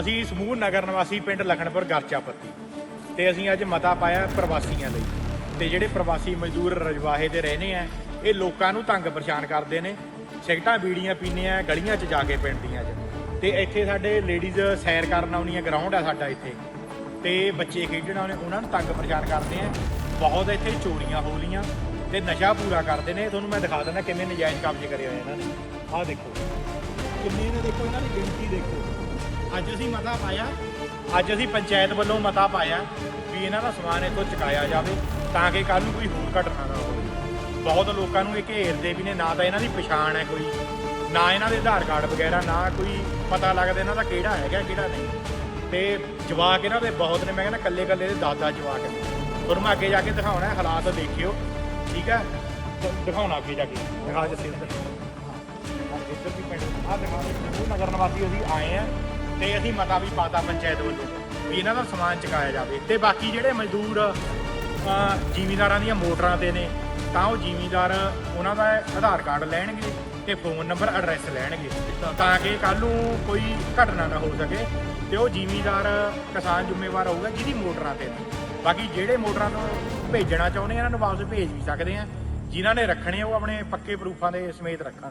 ਅਸੀਂ ਸਮੂਹ ਨਗਰ ਨਿਵਾਸੀ ਪਿੰਡ ਲਖਣਪੁਰ ਗਰਚਾਪੱਤੀ ਤੇ ਅਸੀਂ ਅੱਜ ਮਤਾ ਪਾਇਆ ਪ੍ਰਵਾਸੀਆਂ ਲਈ। ਤੇ ਜਿਹੜੇ ਪ੍ਰਵਾਸੀ ਮਜ਼ਦੂਰ ਰਜਵਾਹੇ ਦੇ ਰਹਿੰਦੇ ਆ, ਇਹ ਲੋਕਾਂ ਨੂੰ ਤੰਗ ਪਰੇਸ਼ਾਨ ਕਰਦੇ ਨੇ। ਸਿਗਟਾਂ ਬੀੜੀਆਂ ਪੀਂਦੇ ਆ, ਗਲੀਆਂ 'ਚ ਜਾ ਕੇ ਪਿੰਡ ਦੀਆਂ 'ਚ। ਤੇ ਇੱਥੇ ਸਾਡੇ ਲੇਡੀਜ਼ ਸੈਰ ਕਰਨ ਆਉਂਦੀਆਂ ਗਰਾਊਂਡ ਆ ਸਾਡਾ ਇੱਥੇ। ਤੇ ਬੱਚੇ ਖੇਡਣ ਆਉਣੇ, ਉਹਨਾਂ ਨੂੰ ਤੰਗ ਪਰੇਸ਼ਾਨ ਕਰਦੇ ਆ। ਬਹੁਤ ਇੱਥੇ ਚੋਰੀਆਂ ਹੋ ਲੀਆਂ ਤੇ ਨਸ਼ਾ ਪੂਰਾ ਕਰਦੇ ਨੇ। ਤੁਹਾਨੂੰ ਮੈਂ ਦਿਖਾ ਦਿੰਦਾ ਕਿੰਨੇ ਨਜਾਇਜ਼ ਕਬਜ਼ੇ ਕਰੇ ਹੋਏ ਇਹਨਾਂ ਨੇ। ਆਹ ਦੇਖੋ। ਕਿੰਨੇ ਨੇ ਦੇਖੋ, ਇਹਨਾਂ ਦੀ ਗਿਣਤੀ ਦੇਖੋ। ਅੱਜ ਅਸੀਂ ਮਤਾ ਪਾਇਆ। ਅੱਜ ਅਸੀਂ ਪੰਚਾਇਤ ਵੱਲੋਂ ਮਤਾ ਪਾਇਆ ਵੀ ਇਹਨਾਂ ਦਾ ਸਮਾਨ ਇੱਥੋਂ ਚੁਕਾਇਆ ਜਾਵੇ ਤਾਂ ਕਿ ਕੱਲ ਨੂੰ ਕੋਈ ਹੋਰ ਘਟਨਾ ਨਾ ਹੋਵੇ। ਬਹੁਤ ਲੋਕਾਂ ਨੂੰ ਇਹ ਘੇਰਦੇ ਵੀ ਨੇ, ਨਾ ਤਾਂ ਇਹਨਾਂ ਦੀ ਪਛਾਣ ਹੈ ਕੋਈ, ਨਾ ਇਹਨਾਂ ਦੇ ਆਧਾਰ ਕਾਰਡ ਵਗੈਰਾ, ਨਾ ਕੋਈ ਪਤਾ ਲੱਗਦਾ ਇਹਨਾਂ ਦਾ ਕਿਹੜਾ ਹੈਗਾ, ਕਿਹੜਾ ਨਹੀਂ। ਤੇ ਜਵਾਕ ਇਹਨਾਂ ਦੇ ਬਹੁਤ ਨੇ, ਮੈਂ ਕਹਿੰਦਾ ਕੱਲੇ ਕੱਲੇ ਦੇ ਦਾਦਾ ਜਵਾਕ ਨੇ। ਤੁਹਾਨੂੰ ਮੈਂ ਅੱਗੇ ਜਾ ਕੇ ਦਿਖਾਉਣਾ, ਹਾਲਾਤ ਦੇਖਿਓ, ਠੀਕ ਹੈ? ਦਿਖਾਉਣਾ ਅੱਗੇ ਜਾ ਕੇ, ਦਿਖਾ ਜੱਸੀ ਇੱਧਰ ਵੀ ਪਿੰਡ ਆ ਦਿਖਾ ਦੇ, ਨਗਰ ਨਿਵਾਸੀ ਅਸੀਂ ਆਏ ਆ। ਤੇ ਅਸੀਂ ਮਤਾ ਵੀ ਪਾਤਾ ਪੰਚਾਇਤ ਵੱਲੋਂ ਵੀ ਇਹਨਾਂ ਦਾ ਸਮਾਨ ਚੁਕਾਇਆ ਜਾਵੇ। ਤੇ ਬਾਕੀ ਜਿਹੜੇ ਮਜ਼ਦੂਰ ਅ, ਜ਼ਿਮੀਂਦਾਰਾਂ ਦੀਆਂ ਮੋਟਰਾਂ ਤੇ ਨੇ ਤਾਂ ਉਹ ਜ਼ਿਮੀਂਦਾਰ ਉਹਨਾਂ ਦਾ ਆਧਾਰ ਕਾਰਡ ਲੈਣਗੇ ਤੇ ਫੋਨ ਨੰਬਰ ਐਡਰੈਸ ਲੈਣਗੇ। ਤਾਂ ਕਿ ਕੱਲ ਨੂੰ ਕੋਈ ਘਟਨਾ ਨਾ ਹੋ ਸਕੇ ਤੇ ਉਹ ਜ਼ਿਮੀਂਦਾਰ ਕਿਸਾਨ ਜ਼ਿੰਮੇਵਾਰ ਹੋਊਗਾ ਜਿਹਦੀ ਮੋਟਰਾਂ ਤੇ ਨੇ। ਬਾਕੀ ਜਿਹੜੇ ਮੋਟਰਾਂ ਤੋਂ ਭੇਜਣਾ ਚਾਹੁੰਦੇ ਇਹਨਾਂ ਨੂੰ ਵਾਪਸ ਭੇਜ ਵੀ ਸਕਦੇ ਆ। ਜਿਨ੍ਹਾਂ ਨੇ ਰੱਖਣੇ ਉਹ ਆਪਣੇ ਪੱਕੇ ਪ੍ਰੂਫਾਂ ਦੇ ਸਮੇਤ ਰੱਖਣ।